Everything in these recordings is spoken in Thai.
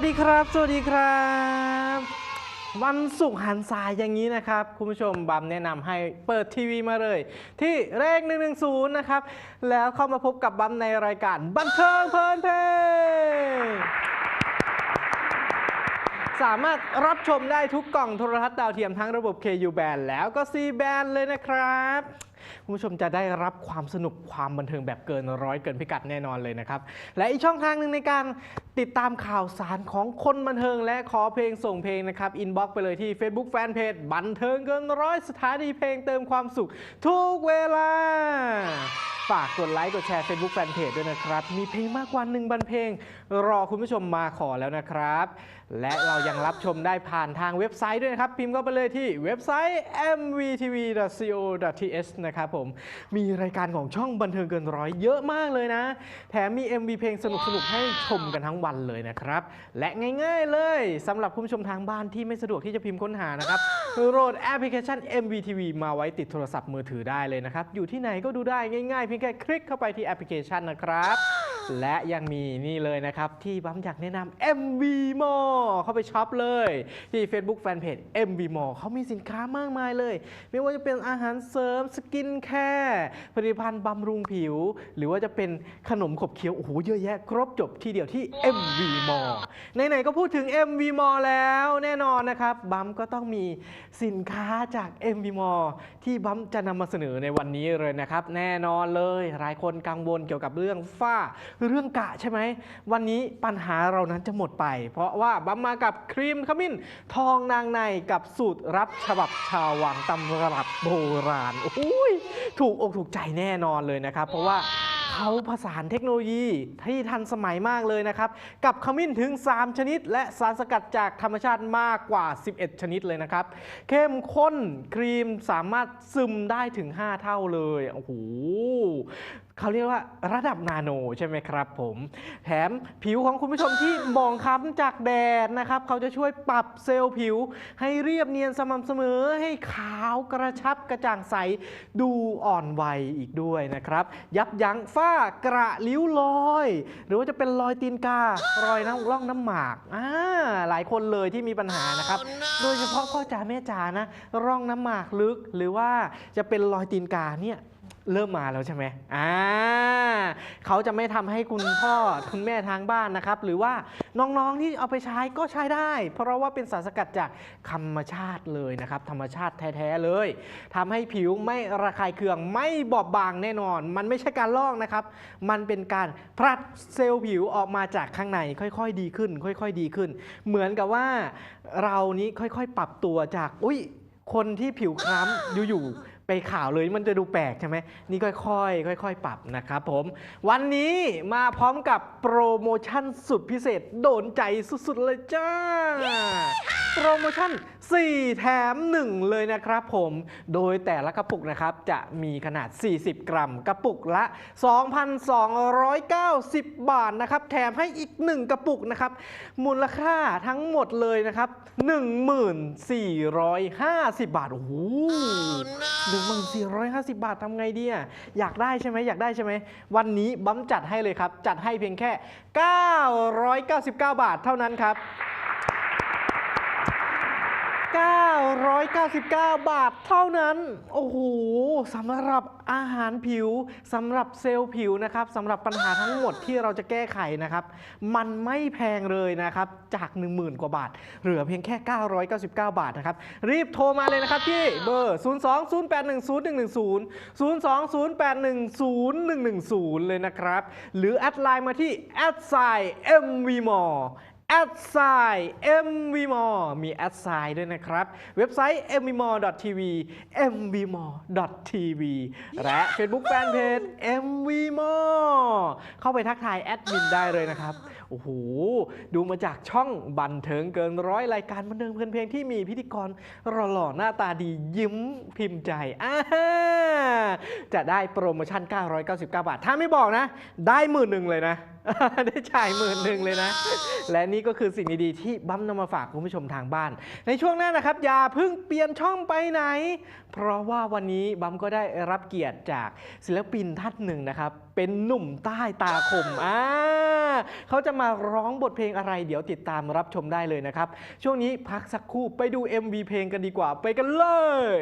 สวัสดีครับ สวัสดีครับ วันศุกร์หันสายอย่างนี้นะครับ คุณผู้ชมบัมแนะนำให้เปิดทีวีมาเลย ที่เลข110 นะครับ แล้วเข้ามาพบกับบัมในรายการบันเทิงเพลินเพลงสามารถรับชมได้ทุกกล่องโทรทัศน์ดาวเทียมทั้งระบบ KU band แล้วก็ C band เลยนะครับ คุณผู้ชมจะได้รับความสนุกความบันเทิงแบบเกินร้อยเกินพิกัดแน่นอนเลยนะครับ และอีกช่องทางหนึ่งในการติดตามข่าวสารของคนบันเทิง และขอเพลงส่งเพลงนะครับอินบ็อกซ์ไปเลยที่ Facebook Fanpage บันเทิงเกินร้อยสถานีเพลงเติมความสุข ทุกเวลา ฝากกดไลค์กดแชร์ Facebook Fanpage ด้วยนะครับ มีเพลงมากกว่าหนึ่งบันเพลง รอคุณผู้ชมมาขอแล้วนะครับ และเรายังรับชมได้ผ่านทางเว็บไซต์ด้วยนะครับ พิมพ์เข้าไปเลยที่เว็บไซต์ mvtv.co.th นะครับผม มีรายการของช่องบันเทิงเกินร้อยเยอะมากเลยนะ แถมมี MV เพลงสนุกๆ ให้ชมกันทั้งวันเลยนะครับ และง่ายๆเลยสำหรับคุณผู้ชมทางบ้านที่ไม่สะดวกที่จะพิมพ์ค้นหานะครับโหลดแอปพลิเคชัน MVTV มาไว้ติดโทรศัพท์มือถือได้เลยนะครับ อยู่ที่ไหนก็ดูได้ง่ายๆเพียงแค่คลิกเข้าไปที่แอปพลิเคชันนะครับ และยังมีนี่เลยนะครับ ที่บัมอยากแนะนำ MV Mall เข้าไปช็อปเลย ที่ Facebook Fanpage MV Mall เขามีสินค้ามากมายเลย ไม่ว่าจะเป็นอาหารเสริมสกินแคร์ผลิตภัณฑ์บำรุงผิว หรือว่าจะเป็นขนมขบเคี้ยว โอ้โห เยอะแยะ ครบจบที่เดียวที่ MV Mall ไหนๆก็พูดถึง MV Mall แล้วแน่นอนนะครับ บัมก็ต้องมีสินค้าจาก MV Mall ที่บัมจะนำมาเสนอในวันนี้เลยนะครับ แน่นอนเลยหลายคนกังวลเกี่ยวกับเรื่องฝ้าเรื่องกะใช่ไหม วันนี้ปัญหาเรานั้นจะหมดไป เพราะว่าบัมมากับครีมขมิ้น ทองนางในกับสูตรรับฉบับชาววังตำรับโบราณโอ้ยถูกอกถูกใจแน่นอนเลยนะครับ เพราะว่า เขาผสานเทคโนโลยีที่ทันสมัยมากเลยนะครับ กับขมิ้นถึง 3 ชนิด และสารสกัดจากธรรมชาติมากกว่า 11 ชนิดเลยนะครับ เข้มข้นครีมสามารถซึมได้ถึง 5 เท่าเลยโอ้โหเขาเรียกว่าระดับนาโนใช่ไหมครับผม แถมผิวของคุณผู้ชมที่มองค้ำจากแดดนะครับเขาจะช่วยปรับเซลล์ผิว ให้เรียบเนียนสม่ำเสมอให้ขาวกระชับกระจ่างใสดูอ่อนวัยอีกด้วยนะครับ ยับยั้งฝ้ากระลิ้วรอย หรือว่าจะเป็นรอยตีนการอยน้ำร่องน้ำหมากอ่าหลายคนเลยที่มีปัญหานะครับ โดยเฉพาะพ่อจ๋าแม่จ๋านะร่องน้ำหมากลึก หรือว่าจะเป็นรอยตีนกาเนี่ย เริ่มมาแล้วใช่ไหมอ่าเขาจะไม่ทำให้คุณพ่อคุณแม่ทางบ้านนะครับ หรือว่าน้องๆที่เอาไปใช้ก็ใช้ได้ เพราะว่าเป็นสารสกัดจากธรรมชาติเลยนะครับ ธรรมชาติแท้ๆเลยทำให้ผิวไม่ระคายเคืองไม่บอบบางแน่นอน มันไม่ใช่การลอกนะครับ มันเป็นการผลัดเซลล์ผิวออกมาจากข้างในค่อยๆดีขึ้น ค่อยๆดีขึ้น เหมือนกับว่าเรานี้ค่อยๆ ปรับตัวจากอุ้ยคนที่ผิวคล้ำอยู่ๆ ไปข่าวเลยมันจะดูแปลกใช่ไหมนี่ค่อยๆค่อย ๆ ปรับนะครับผม วันนี้มาพร้อมกับโปรโมชั่นสุดพิเศษ โดนใจสุดๆเลยจ้า โปรโมชั่น 4 แถม 1 เลยนะครับผม โดยแต่ละกระปุกนะครับจะมีขนาด 40 กรัม กระปุกละ 2,290 บาทนะครับ แถมให้อีก 1 กระปุกนะครับ มูลค่าทั้งหมดเลยนะครับ 1450 บาท โอ้โห 1450 บาททำไงดีอะอยากได้ใช่ไหมอยากได้ใช่ไหม วันนี้บัมจัดให้เลยครับ จัดให้เพียงแค่ 999 บาทเท่านั้นครับ 999 บาทเท่านั้น โอ้โหสำหรับอาหารผิวสำหรับเซลล์ผิวนะครับสำหรับปัญหาทั้งหมดที่เราจะแก้ไขนะครับ มันไม่แพงเลยนะครับ จาก 10,000 กว่าบาท เหลือเพียงแค่ 999 บาทนะครับ รีบโทรมาเลยนะครับที่เบอร์ 020810110 020810110 เลยนะครับ หรือแอดไลน์มาที่แอดไซ MVMore แอดไซน์ MVMore มีแอดไซน์ด้วยนะครับ เว็บไซต์ mvmore.tv mvmore.tv และ Facebook Fanpage mvmore เข้าไปทักทายแอดมินได้เลยนะครับ โอ้โหดูมาจากช่องบันเทิงเกินร้อยรายการบันเทิงเพลินเพลงที่มีพิธีกรหล่อๆหน้าตาดียิ้มพิมพ์ใจอ่าจะได้โปรโมชั่น 999 บาท ถ้าไม่บอกนะ ได้หมื่นหนึ่งเลยนะ ได้จ่ายหมื่นหนึ่งเลยนะ และนี่ก็คือสิ่งดีๆที่บัมนำมาฝากคุณผู้ชมทางบ้าน ในช่วงหน้านะครับ อย่าเพิ่งเปลี่ยนช่องไปไหน เพราะว่าวันนี้บัมก็ได้รับเกียรติจากศิลปินท่านหนึ่งนะครับ เป็นหนุ่มใต้ตาคมอ่าเขาจะมามาร้องบทเพลงอะไร เดี๋ยวติดตามรับชมได้เลยนะครับ ช่วงนี้พักสักครู่ไปดู MV เพลงกันดีกว่า ไปกันเลย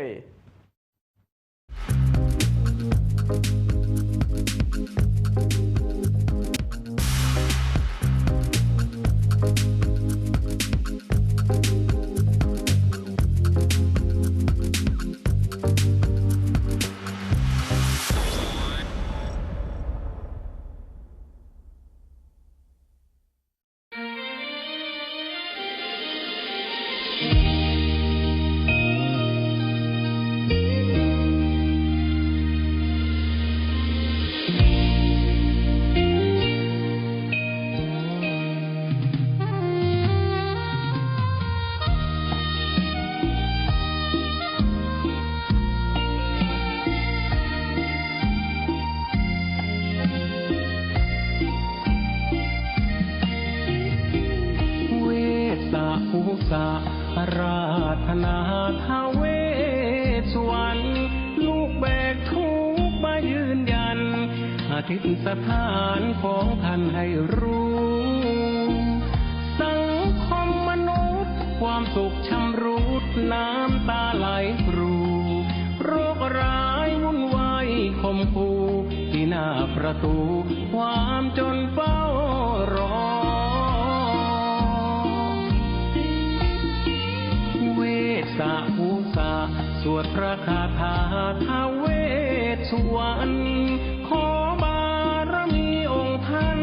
สุขชำรุดน้ำตาไหลรูโรคร้ายวุ่นวายคมคูที่หน้าประตู ความจนเฝ้ารอ เวสสะภูสะสวดพระคาถาทาเวสสวรรณขอบารมีองค์ท่าน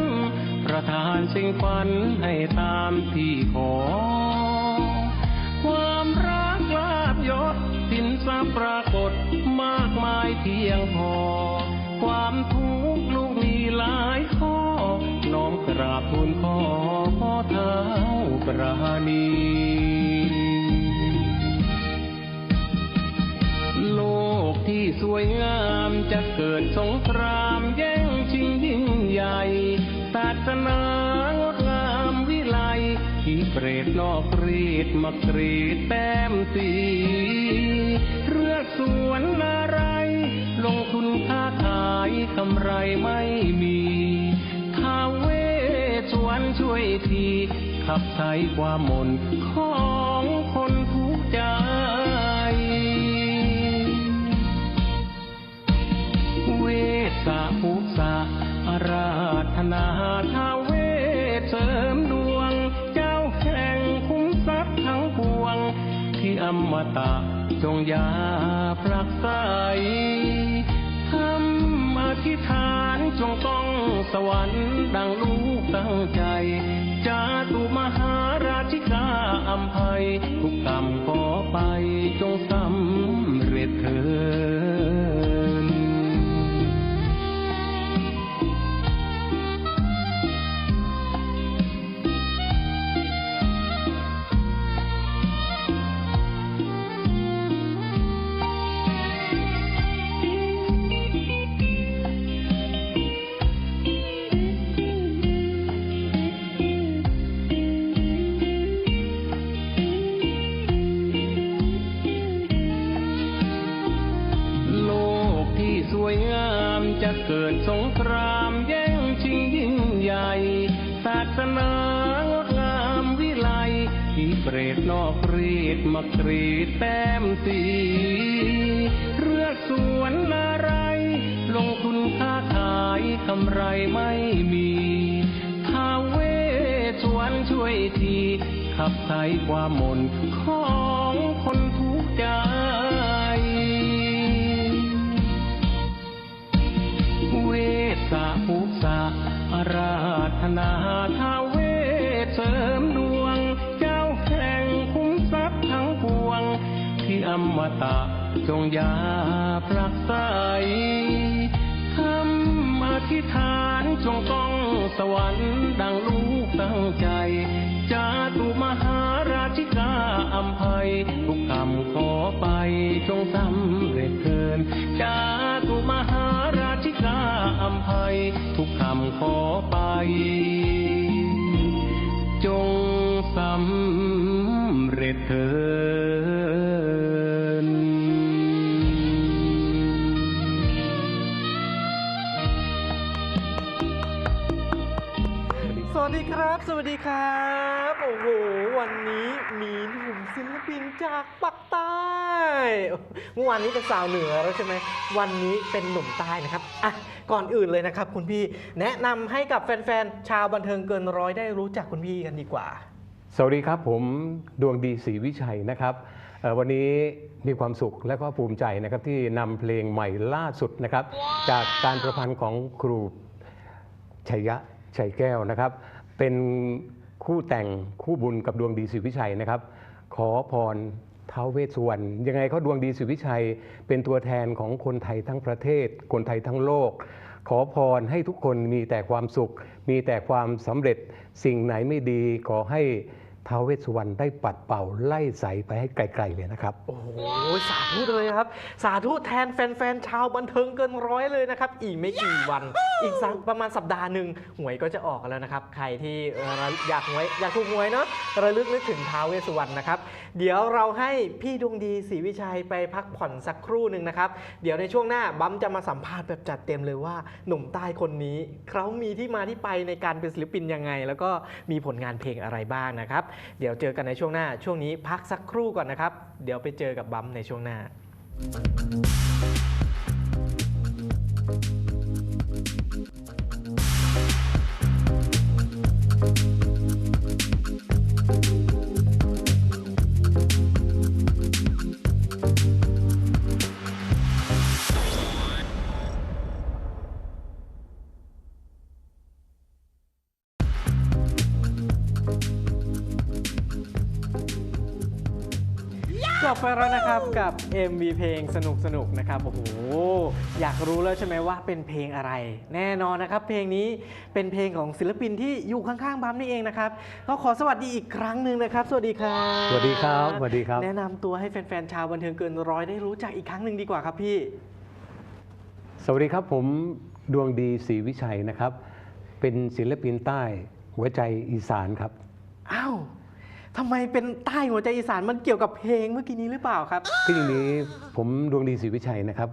ประทานสิ่งฝันให้ สนางดงามวิไลที่เปรตนอกรีดมากรีดแต้มสีเรือกสวนอะไร ลงทุนค้าขายกำไรไม่มีท้าเวสวนช่วยทีขับไถ่ความมนขอ มตะจงยาพรักใสทำอธิษฐานจงต้องสวรรค์ดังลูกตั้งใจ จาตุมหาราชิกาอัมภัยทุกกรรม สนางดงามวิไลที่เปรตนอกรีดมากรีดแต้มสีเรือกสวนอะไร ลงทุนค้าขายกำไรไม่มีท้าเวสวนช่วยทีขับไถ่ความมนขอ จงยาปรักใสคำอธิษฐานจงต้องสวรรค์ดังลูกตั้งใจจาตุมหาราชิกาอัมภัยทุกคำขอไปจงสำ สดีครับสวัสดีครับ โอ้โห วันนี้มีหนุ่มศิลปินจากปักใต้ เมื่อวานนี้เป็นสาวเหนือแล้วใช่ไหม วันนี้เป็นหนุ่มใต้นะครับ อะ ก่อนอื่นเลยนะครับคุณพี่ แนะนำให้กับแฟนๆ ชาวบันเทิงเกินร้อยได้รู้จักคุณพี่กันดีกว่า สวัสดีครับผมดวงดีศรีวิชัยนะครับเอ่อวันนี้มีความสุขและก็ภูมิใจนะครับที่นำเพลงใหม่ล่าสุดนะครับ จากการประพันธ์ของครูชัยยะชัยแก้วนะครับ เป็นคู่แต่งคู่บุญกับดวงดีสิวิชัยนะครับ ขอพรท้าวเวสสุวรรณยังไงเขาดวงดีสิวิชัย เป็นตัวแทนของคนไทยทั้งประเทศ คนไทยทั้งโลก ขอพรให้ทุกคนมีแต่ความสุข มีแต่ความสำเร็จสิ่งไหนไม่ดีขอให้ ท้าวเวสสุวรรณได้ปัดเป่าไล่ใสไปให้ไกลๆเลยนะครับ โอ้โหสาธุเลยครับ สาธุแทนแฟนๆชาวบันเทิงเกินร้อยเลยนะครับ อีกไม่กี่วัน อีกสักประมาณสัปดาห์หนึ่งหวยก็จะออกแล้วนะครับ ใครที่เอ่ออยากหวยอยากถูกหวยเนาะระลึกนึกถึงท้าวเวสสุวรรณนะครับ เดี๋ยวเราให้พี่ดวงดีศรีวิชัยไปพักผ่อนสักครู่หนึ่งนะครับ เดี๋ยวในช่วงหน้าบัมจะมาสัมภาษณ์แบบจัดเต็มเลยว่า หนุ่มใต้คนนี้เขามีที่มาที่ไปในการเป็นศิลปินยังไง แล้วก็มีผลงานเพลงอะไรบ้างนะครับเดี๋ยวเจอกันในช่วงหน้าช่วงนี้พักสักครู่ก่อนนะครับ เดี๋ยวไปเจอกับบัมในช่วงหน้า ครับกับ MV เพลงสนุกสนุกๆนะครับโอ้โหอยากรู้แล้วใช่ไหมว่าเป็นเพลงอะไร แน่นอนนะครับ เพลงนี้เป็นเพลงของศิลปินที่อยู่ข้างๆบัมนี่เองนะครับก็ขอสวัสดีอีกครั้งหนึ่งนะครับ สวัสดีครับสวัสดีครับสวัสดีครับ แนะนำตัวให้แฟนๆชาวบันเทิงเกินร้อยได้รู้จักอีกครั้งหนึ่งดีกว่าครับพี่ สวัสดีครับผมดวงดีศรีวิชัยนะครับ เป็นศิลปินใต้หัวใจอีสานครับ อ้าว ทำไมเป็นใต้หัวใจอีสานมันเกี่ยวกับเพลงเมื่อกี้นี้หรือเปล่าครับ คืออย่างนี้ผมดวงดีศรีวิชัยนะครับ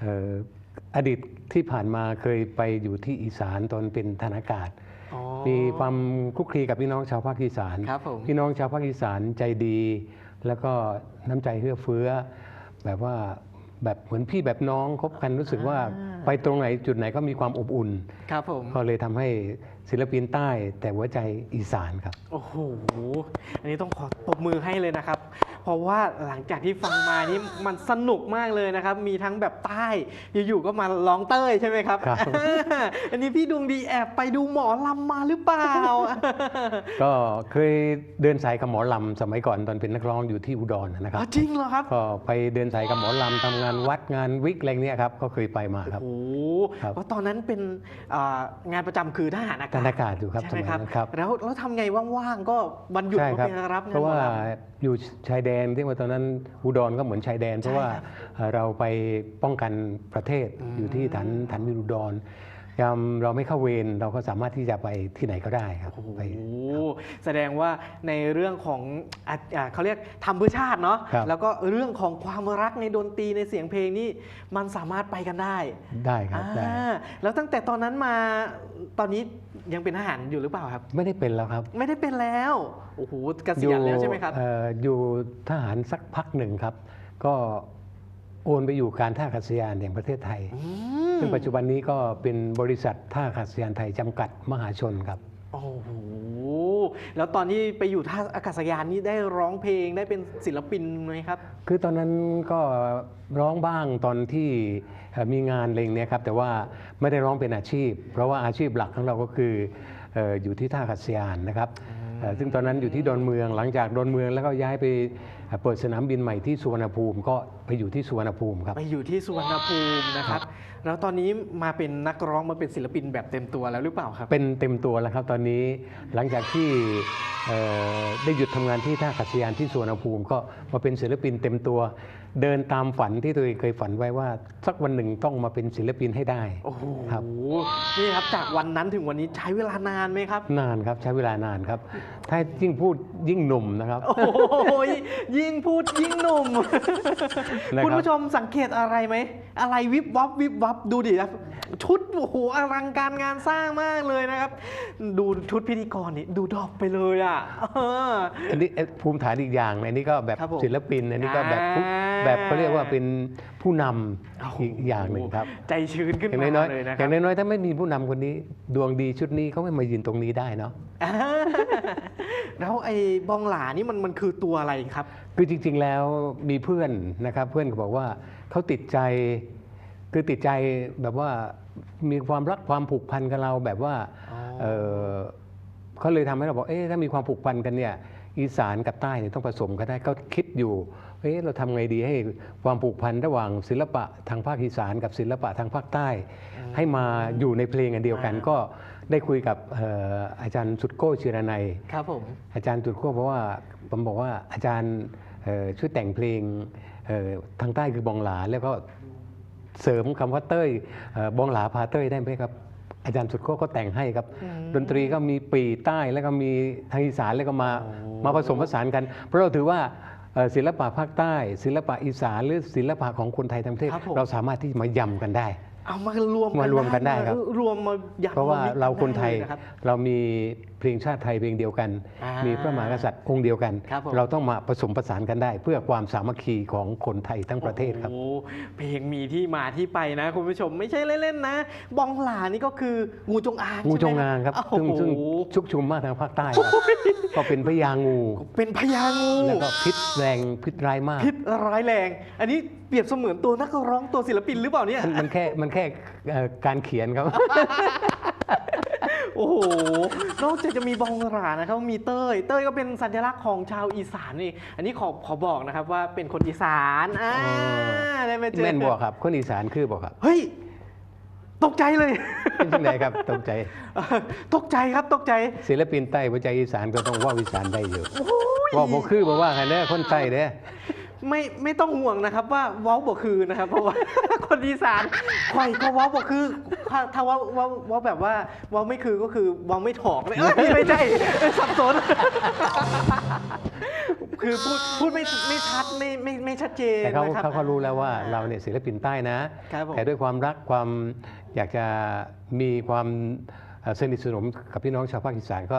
เอ่ออดีตที่ผ่านมาเคยไปอยู่ที่อีสานตอนเป็นทหารอากาศ อ๋อ มีความคลุกคลีกับพี่น้องชาวภาคอีสาน ครับผม พี่น้องชาวภาคอีสานใจดี แล้วก็น้ำใจเอื้อเฟื้อ แบบว่าแบบเหมือนพี่แบบน้องคบกันรู้สึกว่าไปตรงไหนจุดไหนก็มีความอบอุ่น ครับผม ก็เลยทำให้ ศิลปินใต้แต่หัวใจอีสานครับ โอ้โห อันนี้ต้องขอตบมือให้เลยนะครับ เพราะว่าหลังจากที่ฟังมานี่มันสนุกมากเลยนะครับ มีทั้งแบบใต้อยู่ๆก็มาร้องเต้ยใช่ไหมครับครับ อันนี้พี่ดวงดีแอบไปดูหมอลำมาหรือเปล่า ก็เคยเดินสายกับหมอลำสมัยก่อนตอนเป็นนักร้องอยู่ที่อุดรนะครับอ๋อจริงเหรอครับก็ไปเดินสายกับหมอลำทำงานวัดงานวิกอะไรเนี้ยครับก็เคยไปมาครับโอ้โหครับเพราะตอนนั้นเป็นอ่างานประจำคือทหารอากาศทหารอากาศอยู่ครับใช่ไหมครับสมัยนั้นครับแล้วแล้วทำไงว่างๆก็วันหยุดใช่ก็ครับไปรับงานเพราะว่าหมอลำอยู่ชายแดนที่ว่าตอนนั้นอุดรก็เหมือนชายแดน เพราะว่าครับเอ่อเราไปป้องกันประเทศอืมอยู่ที่ฐานฐานมิรุดรยามเราไม่เข้าเวรเราก็สามารถที่จะไปที่ไหนก็ได้ครับโอ้โหไปแสดงว่าในเรื่องของอะอะเขาเรียกทำเพื่อชาติเนาะครับแล้วก็เรื่องของความรักในดนตรีในเสียงเพลงนี่มันสามารถไปกันได้ ได้ครับได้อ่าแล้วตั้งแต่ตอนนั้นมาตอนนี้ ยังเป็นทหารอยู่หรือเปล่าครับ ไม่ได้เป็นแล้วครับไม่ได้เป็นแล้วโอ้โหเกษียณแล้วใช่ไหมครับ เอ่ออยู่ทหารสักพักหนึ่งครับ ก็โอนไปอยู่การท่าอากาศยานแห่งประเทศไทย อืมซึ่งปัจจุบันนี้ก็เป็นบริษัทท่าอากาศยานไทยจำกัดมหาชนครับ โอ้โห แล้วตอนที่ไปอยู่ท่าอากาศยานนี่ได้ร้องเพลงได้เป็นศิลปินไหมครับ คือตอนนั้นก็ร้องบ้างตอนที่มีงานอะไรอย่างเนี้ยครับแต่ว่าไม่ได้ร้องเป็นอาชีพ เพราะว่าอาชีพหลักของเราก็คือเอ่ออยู่ที่ท่าอากาศยานนะครับเอ่อซึ่งตอนนั้นอยู่ที่ดอนเมืองหลังจากดอนเมืองแล้วก็ย้ายไปเอ่อเปิดสนามบินใหม่ที่สุวรรณภูมิก็ ไปอยู่ที่สุวรรณภูมิครับ ไปอยู่ที่สุวรรณภูมินะครับ แล้วตอนนี้มาเป็นนักร้องมาเป็นศิลปินแบบเต็มตัวแล้วหรือเปล่าครับ เป็นเต็มตัวแล้วครับตอนนี้หลังจากที่เอ่อได้หยุดทำงานที่ท่าอากาศยานที่สุวรรณภูมิ ก็มาเป็นศิลปินเต็มตัว เดินตามฝันที่ตัวเองเคยฝันไว้ว่าสักวันหนึ่งต้องมาเป็นศิลปินให้ได้ โอ้โห ครับ นี่ครับจากวันนั้นถึงวันนี้ใช้เวลานานไหมครับ นานครับใช้เวลานานครับ ถ้ายิ่งพูดยิ่งหนุ่มนะครับ โอ้โหยิ่งพูดยิ่งหนุ่มนะครับ คุณผู้ชมสังเกตอะไรไหม อะไรวิบวับวิบวับดูดิครับ ชุดโอ้โหอลังการงานสร้างมากเลยนะครับ ดูชุดพิธีกรนี่ดูดอกไปเลยอะเออ อันนี้เอ่อภูมิฐานอีกอย่างอันนี้ก็แบบครับผมศิลปิน อันนี้ก็แบบผู้อ่า แบบเขาเรียกว่าเป็น ผู้นโอ้โหำอีกอย่างหนึ่งครับ ใจชื้นขึ้นอย่างมาน้อยเลยนะๆคอรับย่างน้อยๆถ้าไม่มีผู้นำคนนี้ ดวงดีชุดนี้เขาไม่มายืนตรงนี้ได้เนาะอ่าแล้วไอ้บองหลานี่มันมันคือตัวอะไรครับ คือจริงๆแล้วมีเพื่อนนะครับเพื่อนก็บอกว่าเขาติดใจคือติดใจแบบว่ามีความรักความผูกพันกับเราแบบว่าอ๋อเอ่อเขาเลยทำให้เราบอกเอ๊ะถ้ามีความผูกพันกันเนี่ย อีสานกับใต้เนี่ยต้องผสมกันได้ก็คิดอยู่เอ๊ะเราทำไงดีให้ความผูกพันระหว่างศิลปะทางภาคอีสานกับศิลปะทางภาคใต้ ให้มาอยู่ในเพลงอันเดียวกันอ่าก็ได้คุยกับเอ่ออาจารย์สุดโก้ชิรนัยครับผมอาจารย์จุดขั้วเพราะว่าผมบอกว่าอาจารย์เอ่อช่วยแต่งเพลงเอ่อทางใต้คือบองหลาแล้วก็เสริมคำว่าเต้ยเอ่อบองหลาพาเต้ยได้ไหมครับ อาจารย์สุดขั้วก็แต่งให้ครับอืมดนตรีก็มีปีใต้แล้วก็มีทางอีสานแล้วก็มาโอ้มาผสมผสานกัน เพราะเราถือว่าเอ่อศิลปะภาคใต้ ศิลปะอีสานหรือศิลปะของคนไทยทั้งประเทศครับผมเราสามารถที่จะมายำกันได้ เอามารวมกันมารวมกันได้ครับ รวมมายำเพราะว่ามิกซ์เราคนไทยด้ลนะครับ เรามีเพลงชาติไทยเพลงเดียวกัน อ่ามีมีพระมหากษัตริย์องค์เดียวกัน ครับผม เราต้องมาผสมผสานกันได้ เพื่อความสามัคคีของคนไทยทั้งประเทศครับ โอ้โหเพลงมีที่มาที่ไปนะ คุณผู้ชมไม่ใช่เล่นๆนะ บองหลานี่ก็คืองูจงอางงูใช่ไหมจงอางครับโอ้ซึ่งโหซึ่งชุกชุมมากทางภาคใต้ครับก็เป็นพญางู เป็นพญางูแล้วก็พิษแรงพิษร้ายมาก พิษร้ายแรง อันนี้เปรียบเสมือนตัวนักร้องตัวศิลปินหรือเปล่าเนี่ย มันมันแค่มันแค่เอ่อการเขียนครับ โอ้โห นอกจากจะมีบองหลานะครับ มีเต้ย เต้ยก็เป็นสัญลักษณ์ของชาวอีสานนี่ อันนี้ขอขอบอกนะครับว่าเป็นคนอีสานอ่าอ๋อได้มาเจอแม่นบอกครับ คนอีสานคือบอกครับ เฮ้ย ตกใจเลย เป็นที่ไหนครับ ตกใจ ตกใจครับ ตกใจ ศิลปินใต้หัวใจอีสานก็ต้องว่าอีสานได้อยู่โอ้ยว่าบ่คือบอกว่าใครเด้อคนใต้เด้อ ไม่ไม่ต้องห่วงนะครับว่าเว้าบ่คือนะครับเพราะว่า คนอีสานข่อยก็เว้าบ่คือถ้าถ้าเว่าเว่าเว่าแบบว่าเว้าไม่คือก็คือเว้าไม่ถอกเลยเอ้ยไม่ใช่เอ้ยสับสน คือพูดพูดไม่ไม่ชัดไม่ไม่ไม่ชัดเจนแต่เขานะครับ เขาเขารู้แล้วว่าเราเนี่ยศิลปินใต้นะ ครับผม แต่ด้วยความรักความอยากจะมีความเอ่อสนิทสนมกับพี่น้องชาวภาคอีสานก็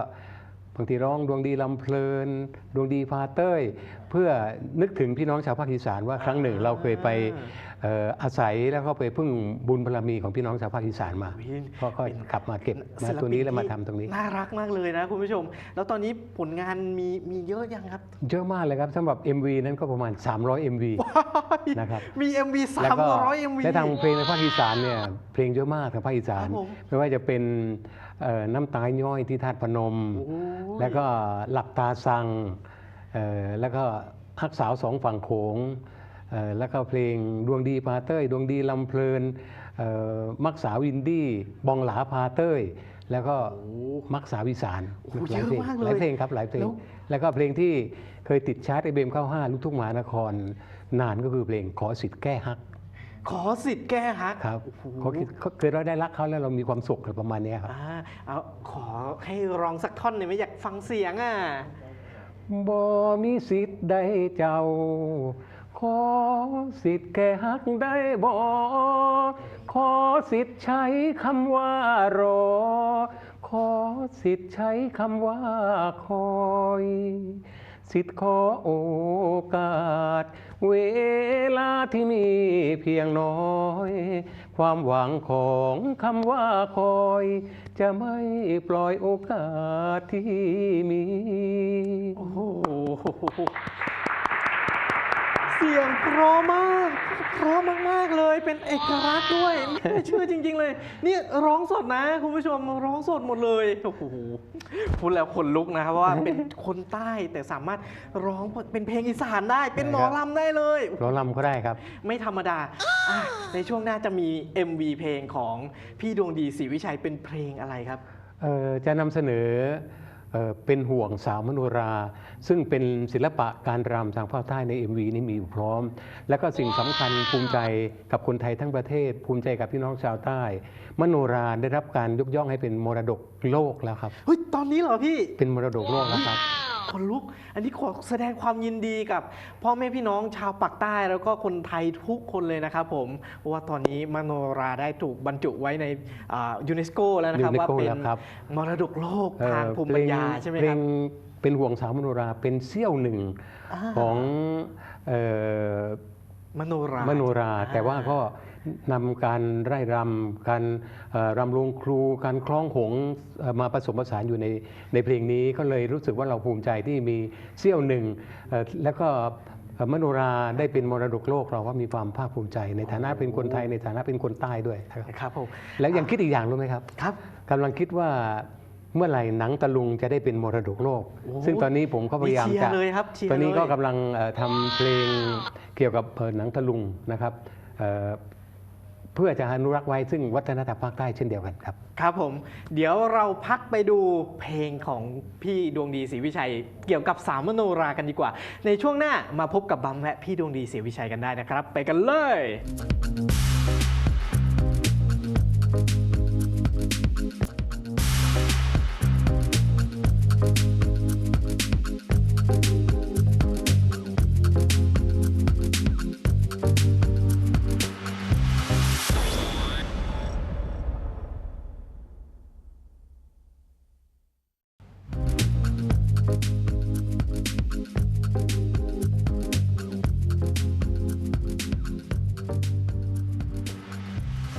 บางทีร้องดวงดีลำเพลิน ดวงดีพาเต้ย เพื่อนึกถึงพี่น้องชาวภาคอีสานว่าครั้งหนึ่งเราเคยไปเอ่ออาศัยแล้วก็ไปพึ่งบุญบารมีของพี่น้องชาวภาคอีสานมาโอ้ยก็ก็กลับมาเก็บศิมาลตัวปินี้แล้วมาที่ทำตรงนี้ น่ารักมากเลยนะคุณผู้ชม แล้วตอนนี้ผลงานมีมีเยอะยังครับ เยอะมากเลยครับสำหรับ MV นั้นก็ประมาณ 300 MV นะครับมี MV แล้วก็300 MV และทางเพลงในภาคอีสานเนี่ยเพลงเยอะมากทางภาคอีสานครับผมไม่ว่าจะเป็นเอ่อ น้ำตาย้อยที่ธาตุพนมโอ้ยแล้วก็หลับตาสังเอ่อแล้วก็ฮักสาวสองฝั่งโขงเอ่อแล้วก็เพลงดวงดีพาเต้ย ดวงดีลำเพลินเอ่อมักสาวอินดี้บองหลาพาเต้ย แล้วก็มักสาวอีสานโอ้โหหลายเพลงเยอะมากเลยหลายเพลงครับหลายเพลงแล้วแล้วก็เพลงที่เคยติดชาร์ตไอเบมเข้าห้าลูกทุ่งมหานคร นานก็คือเพลงขอสิทธิ์แก้ฮัก ขอสิทธิ์แก้ฮักครับโอ้โหเขาคิดเขาเคยเราได้รักเขาแล้วเรามีความสุขอะไรประมาณเนี้ยครับ อ่าเอาขอให้ร้องสักท่อนหน่อยไหมอยากฟังเสียงอะ บ่มีสิทธิ์ใดเจ้า ขอสิทธิ์แก่ฮักได้บ่ขอสิทธิ์ใช้คำว่ารอ ขอสิทธิ์ใช้คำว่าคอย สิทธิ์ขอโอกาส เวลาที่มีเพียงน้อย ความหวังของคำว่าคอย จะไม่ปล่อยโอกาสที่มี โอ้โห เสียงเพราะมาก เพราะมากๆเลยเป็นเอกลักษณ์ด้วยไม่น่าเชื่อจริง ๆ เลย นี่ร้องสดนะคุณผู้ชมร้องสดหมดเลยโอ้โหพูดแล้วขนลุกนะครับว่าเป็นคนใต้แต่สามารถร้องเป็นเพลงอีสานได้ เป็นหมอลำได้เลยร้องลำก็ได้ครับ ไม่ธรรมดาอะในช่วงหน้าจะมี MV เพลงของพี่ดวงดีศรีวิชัยเป็นเพลงอะไรครับ เอ่อจะนำเสนอ เอ่อเป็นห่วงสาวมโนรา ซึ่งเป็นศิลปะการรำทางภาคใต้ใน MV นี้มีอยู่พร้อม และก็สิ่งสำคัญภูมิใจกับคนไทยทั้งประเทศ ภูมิใจกับพี่น้องชาวใต้ มโนราได้รับการยกย่องให้เป็นมรดกโลกแล้วครับ เฮ้ย ตอนนี้เหรอพี่ เป็นมรดกโลกแล้วครับ คนลุก อันนี้ขอแสดงความยินดีกับ พ่อแม่พี่น้องชาวปากใต้แล้วก็คนไทยทุกคนเลยนะครับผมเพราะว่าตอนนี้มโนราได้ถูกบรรจุไว้ในยูเนสโกแล้วนะครับ UNESCO ว่าเป็นแล้วครับมรดกโลกเอ่อทางภูมิปัญญาใช่ไหมเพลครับงเป็นห่วงสาวมโนราเป็นเสี้ยวหนึ่งอ่าของเอ่อมโนรามโนราอ่แต่ว่าก็ นำการไร่รำการเอ่อรำวงครูการคล้องหงส์เอ่อมาผสมผสานอยู่ในในเพลงนี้ก็เลยรู้สึกว่าเราภูมิใจที่มีเสี้ยวหนึ่งเอ่อแล้วก็เอ่อมโนราได้เป็นมรดกโลกเราก็มีความภาคภูมิใจ ในฐานะเป็นคนไทยในฐานะเป็นคนใต้ด้วยนะครับครับผมแล้วยังคิดอีกอย่างรู้ไหมครับครับกำลังคิดว่าเมื่อไหร่หนังตะลุงจะได้เป็นมรดกโลกโอ้ซึ่งตอนนี้ผมก็พยายามเชียร์จะเลยครับเชียร์ตอนนี้ก็เลยกำลังเอ่อทำเพลงเกี่ยวกับเอ่อหนังตะลุงนะครับ เพื่อจะอนุรักษ์ไว้ซึ่งวัฒนธรรมภาคใต้เช่นเดียวกันครับ ครับผม เดี๋ยวเราพักไปดูเพลงของพี่ดวงดีศรีวิชัย เกี่ยวกับสามมโนรากันดีกว่า ในช่วงหน้ามาพบกับบัมและพี่ดวงดีศรีวิชัยกันได้นะครับ ไปกันเลย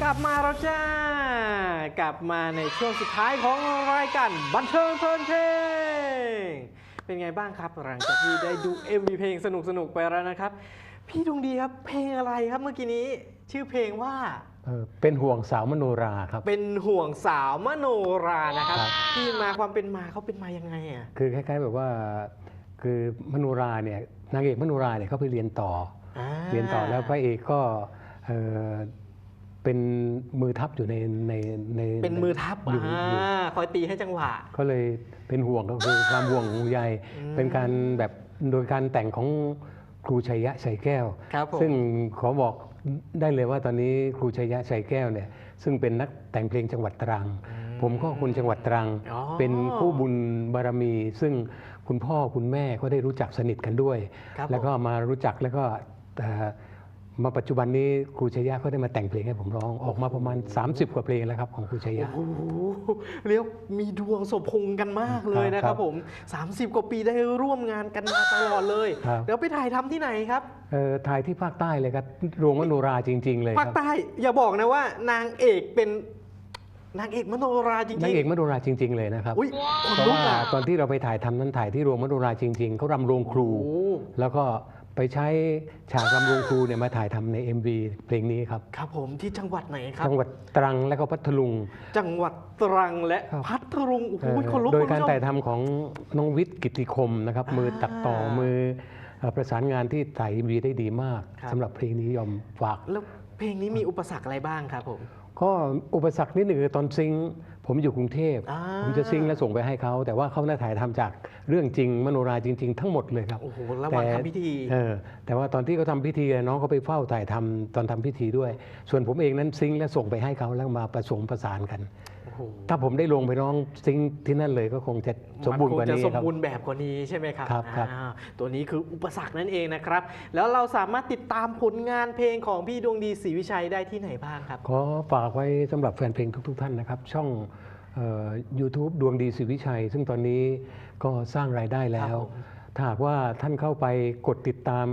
ลับมาแล้วจ้า กลับมาในช่วงสุดท้ายของรายการบันเทิงเพลินเพลง เป็นไงบ้างครับหลังจากที่ได้ดู MV เพลงสนุกๆไปแล้วนะครับ พี่ดวงดีครับเพลงอะไรครับเมื่อกี้นี้ ชื่อเพลงว่า เอ่อเป็นห่วงสาวมโนราครับ เป็นห่วงสาวมโนรานะครับครับ ที่มาความเป็นมาเขาเป็นมายังไงอะ คือคล้ายๆแบบว่า คือมโนราเนี่ยนางเอกมโนราเนี่ยเขาไปเรียนต่ออ่าเรียนต่อแล้วพระเอกก็เอ่อ เป็นมือทัพอยู่ในในในเป็นมือทัพอยู่อ่าอยู่ คอยตีให้จังหวะ ก็เลยเป็นห่วงก็คือ ความห่วงห่วงใยอืมเป็นการแบบโดยการแต่งของครูชัยยะชัยแก้ว ครับผม ซึ่งขอบอกได้เลยว่าตอนนี้ครูชัยยะชัยแก้วเนี่ยซึ่งเป็นนักแต่งเพลงจังหวัดตรัง ผมก็คนจังหวัดตรัง อ๋อ เป็นผู้บุญบารมี ซึ่งคุณพ่อคุณแม่ก็ได้รู้จักสนิทกันด้วย ครับแล้วก็ผมมารู้จักแล้วก็เอ่อ มาปัจจุบันนี้ครูชัยยะก็ได้มาแต่งเพลงให้ผมร้องออกมาประมาณ 30 กว่าเพลงแล้วครับของครูชัยยะ โอ้โหเรียกมีดวงสมพงษ์กันมากเลยนะคครัรับบผม 30 กว่าปีได้ร่วมงานกันมาตลอดเลยครับเดี๋ยวไปถ่ายทำที่ไหนครับเอ่อถ่ายที่ภาคใต้เลยครับโรงมโนราจริง ๆ เลยคภาครับใต้อย่าบอกนะว่านางเอกเป็นนางเอกมโนราจริงๆนางเอกมโนราจริง ๆ เลยนะครับ อุ้ยคนเพราะลุกว่าอะตอนที่เราไปถ่ายทำนั้นถ่ายที่โรงมโนราจริง ๆเขารำโรงครู โอ้ แล้วก็ ไปใช้ฉากรำโรงครูเนี่ยมาถ่ายทำใน MV เพลงนี้ครับ ครับผมที่จังหวัดไหนครับ จังหวัดตรังและก็พัทลุง จังหวัดตรังและครับ พัทลุงโอ้โหเอ่อคนลุกโดยคุณการผู้ชม ถ่ายทำของน้องวิทย์กิตติคมนะครับอ่ามืมือตัดต่อมือเอ่อประสานงานที่ถ่าย MV ได้ดีมากครับ สำหรับเพลงนี้ยอมฝาก แล้วเพลงนี้มีอุปสรรคอะไรบ้างครับผม ก็อุปสรรคนิดหนึ่งคือตอนซิงค์ ผมอยู่กรุงเทพ อ่า ผมจะซิงค์และส่งไปให้เขา แต่ว่าเขาน่าถ่ายทำจากเรื่องจริงมโนราจริง ๆ ทั้งหมดเลยครับ โอ้โหระหว่างแต่ ทำพิธี เออแต่ว่าตอนที่เขาทำพิธีน้องเขาไปเฝ้าถ่ายทำตอนทำพิธีด้วย ส่วนผมเองนั้นซิงค์และส่งไปให้เขาแล้วมาผสมประสานกันโอ้โห ถ้าผมได้ลงไปร้องซิงค์ที่นั่นเลยก็คงจะสมบูรณ์กว่านี้มัคงจะสมครับบูรณ์แบบกว่านี้ใช่ไหมครับครับครับอ่าตัวนี้คืออุปสรรคนั่นเองนะครับ แล้วเราสามารถติดตามผลงานเพลงของพี่ดวงดีศรีวิชัยได้ที่ไหนบ้างครับ ขอฝากไว้สำหรับแฟนเพลงทุก ๆ ท่านนะครับ ช่องยูทูบดวงดีศิวิชัย ซึ่งตอนนี้ก็สร้างรายได้แล้วครับผมถ้าหากว่าท่านเข้าไปกดติดตาม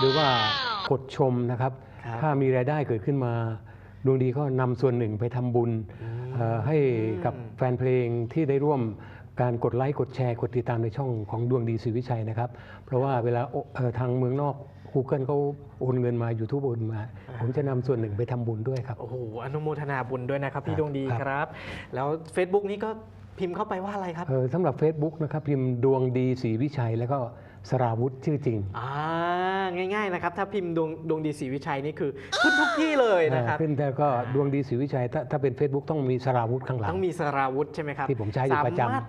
หรือว่ากดชมนะครับครับถ้ามีรายได้เกิดขึ้นมาดวงดีก็นำส่วนหนึ่งไปทำบุญเอ่อ ให้กับแฟนเพลงที่ได้ร่วมการกดไลค์กดแชร์กดติดตามในช่องของดวงดีศิวิชัยนะครับ เพราะว่าเวลาโอเอ่อทางเมืองนอก Google เขาโอนเงินมา YouTube โอนมา ผมจะนำส่วนหนึ่งไปทำบุญด้วยครับ โอ้โหอนุโมทนาบุญด้วยนะครับ พี่ครับดวงดีครับ ครับ แล้ว Facebook นี้ก็พิมพ์เข้าไปว่าอะไรครับ เอ่อสำหรับ Facebook นะครับพิมพ์ดวงดีศรีวิชัย แล้วก็ สราวุธชื่อจริงอ่าง่าย ๆ นะครับ ถ้าพิมพ์ดวงดวงดีศรีวิชัยนี่คือขึ้นทุกที่เลยนะครับเอ่อขึ้นแต่ก็ดวงดีศรีวิชัย ถ้าถ้าเป็น Facebook ต้องมีสราวุธข้างหลัง ต้องมีสราวุธใช่ไหมครับ ที่ผมใช้อยู่ประจำสามารถ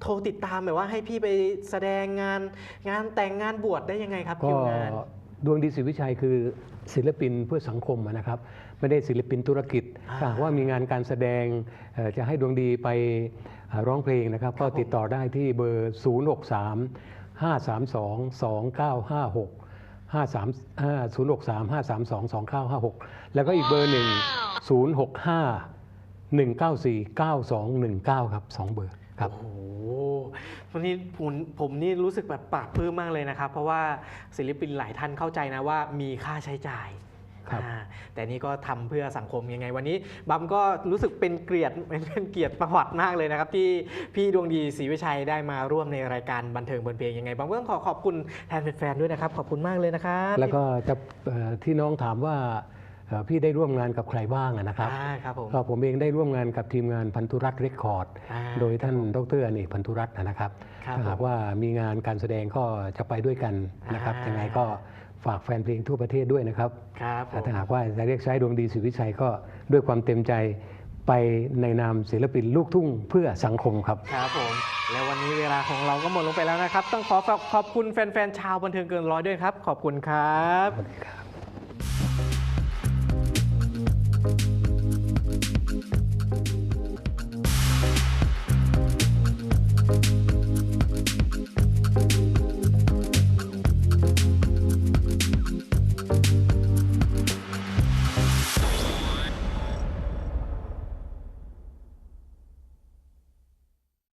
โทรติดตามแบบว่าให้พี่ไปแสดงงานงานแต่งงานบวชได้ยังไงครับก็คิวงานดวงดีศรีวิชัยคือศิลปินเพื่อสังคมอะนะครับ ไม่ได้ศิลปินธุรกิจอ่าถ้าหากว่ามีงานการแสดงเอ่อจะให้ดวงดีไปอ่าร้องเพลงนะครับ ก็ติดต่อได้ที่เบอร์ 063 532 2956 53 063 532 2956 แล้วก็อีกเบอร์หนึ่ง065 194 9219 ครับสองเบอร์ครับโอ้โหวันนี้ผมผมนี่รู้สึกแบบปลาบปลื้มมากเลยนะครับ เพราะว่าศิลปินหลายท่านเข้าใจนะว่ามีค่าใช้จ่าย ครับอ่าแต่นี่ก็ทำเพื่อสังคมยังไง วันนี้บัมก็รู้สึกเป็นเกียรติเป็นเป็นเกียรติประวัติมากเลยนะครับ ที่พี่ดวงดีศรีวิชัยได้มาร่วมในรายการบันเทิงบนเพลงยังไงบัมก็ต้องขอขอบคุณแทนแฟนๆด้วยนะครับ ขอบคุณมากเลยนะครับ แล้วก็จะเอ่อที่น้องถามว่าเอ่อพี่ได้ร่วมงานกับใครบ้างอะนะครับอ่าครับผมก็ผมเองได้ร่วมงานกับทีมงานพันธุรัตน์เรคคอร์ดอ่าโดยท่านดรอเนกพันธุรัตน์นะครับครับถ้าหากผมว่ามีงานการแสดงก็จะไปด้วยกันนะครับอ่ายัยังไงก็ ฝากแฟนเพลงทั่วประเทศด้วยนะครับครับผม ถ้าหากว่าจะเรียกใช้ดวงดีศิวิชัยก็ด้วยความเต็มใจไปในนามศิลปินลูกทุ่งเพื่อสังคมครับ ครับผม แล้ววันนี้เวลาของเราก็หมดลงไปแล้วนะครับ ต้องขอขอบขอบคุณแฟนๆชาวบันเทิงเกินร้อยด้วยครับ ขอบคุณครับสวัสดีครับ